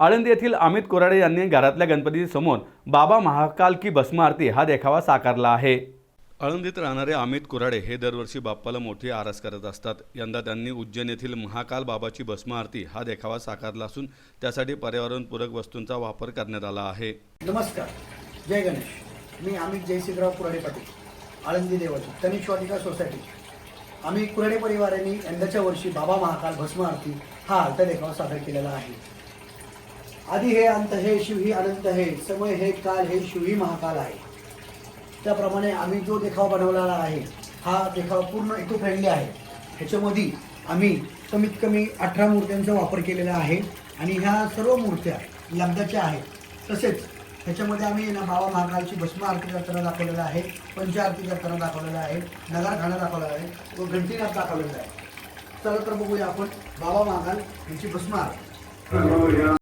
आळंदी येथील अमित कोराडे यांनी घरातल्या गणपतीसमोर बाबा महाकाल की भस्म आरती हा देखावा साकारला आहे. आळंदीत राहणारे अमित कुराडे हे दरवर्षी बाप्पाला मोठी आरास करत असतात. यंदा त्यांनी उज्जैन येथील महाकाल बाबाची भस्म आरती हा देखावा साकारला असून त्यासाठी पर्यावरणपूरक वस्तूंचा वापर करण्यात आला आहे. नमस्कार. जय गणेश. मी अमित जयसिंगराव कुराडे पाटील आळंदी देवाची तनिष्वादिका सोसायटी. आम्ही कुराडे परिवाराने यंदाच्या वर्षी बाबा महाकाल भस्म आरती हा आलता देखावा सादर केलेला आहे. आधी हे अंत हे शिव ही अनंत हे समय हे काल हे शिव ही महाकाल आहे. त्याप्रमाणे आम्ही जो देखावा बनवलेला आहे हा देखाव पूर्ण इको फ्रेंडली आहे. ह्याच्यामध्ये आम्ही कमीत कमी अठरा मूर्त्यांचा वापर केलेला आहे आणि ह्या सर्व मूर्त्या लब्धाच्या आहेत. तसेच ह्याच्यामध्ये आम्ही ना बाबा महाकालची भस्म आरती करताना दाखवलेला आहे पंच आरती करताना दाखवलेला आहे नगारखाना दाखवलेला आहे व घंटीनाथ दाखवलेला आहे. चला तर बघूया आपण बाबा महाकाल यांची भस्म आरती.